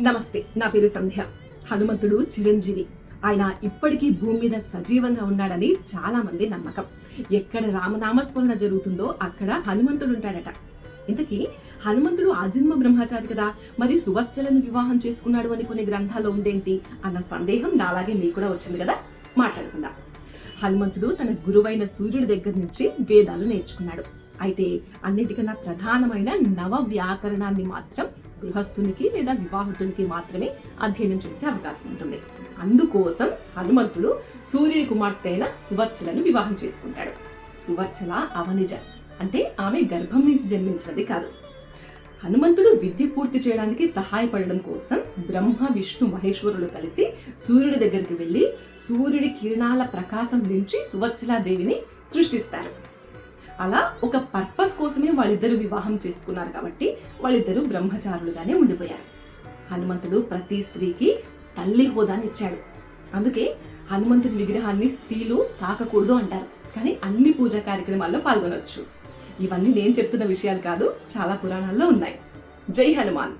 నమస్తే నా పేరు సంధ్య. హనుమంతుడు చిరంజీవి. ఆయన ఇప్పటికీ భూమి మీద సజీవంగా ఉన్నాడని చాలా మంది నమ్మకం. ఎక్కడ రామనామస్మరణ జరుగుతుందో అక్కడ హనుమంతుడు ఉంటాడట ఇంతకీ హనుమంతుడు ఆజన్మ బ్రహ్మచారి కదా మరి సువర్చలను వివాహం చేసుకున్నాడు అని కొన్ని గ్రంథాల్లో ఉందేంటి అన్న సందేహం నాలాగే మీకు కూడా వచ్చింది కదా? మాట్లాడుకుందాం. హనుమంతుడు తన గురువైన సూర్యుడి దగ్గర నుంచి వేదాలు నేర్చుకున్నాడు. అయితే అన్నిటికన్నా ప్రధానమైన నవ వ్యాకరణాన్ని మాత్రం గృహస్థునికి లేదా వివాహితునికి మాత్రమే అధ్యయనం చేసే అవకాశం ఉంటుంది. అందుకోసం హనుమంతుడు సూర్యుడి కుమార్తె అయిన సువర్చలను వివాహం చేసుకుంటాడు. సువర్చల అవనిజ అంటే ఆమె గర్భం నుంచి జన్మించినది కాదు. హనుమంతుడు విద్య పూర్తి చేయడానికి సహాయపడడం కోసం బ్రహ్మ విష్ణు మహేశ్వరులు కలిసి సూర్యుడి దగ్గరికి వెళ్ళి సూర్యుడి కిరణాల ప్రకాశం నుంచి సువర్చలాదేవిని సృష్టిస్తారు. అలా ఒక పర్పస్ కోసమే వాళ్ళిద్దరూ వివాహం చేసుకున్నారు కాబట్టి వాళ్ళిద్దరూ బ్రహ్మచారులుగానే ఉండిపోయారు. హనుమంతుడు ప్రతి స్త్రీకి తల్లి హోదాని ఇచ్చాడు. అందుకే హనుమంతుడి విగ్రహాన్ని స్త్రీలు తాకకూడదు అంటారు. కానీ అన్ని పూజా కార్యక్రమాల్లో పాల్గొనవచ్చు ఇవన్నీ నేను చెప్తున్న విషయాలు కాదు చాలా పురాణాల్లో ఉన్నాయి. జై హనుమాన్!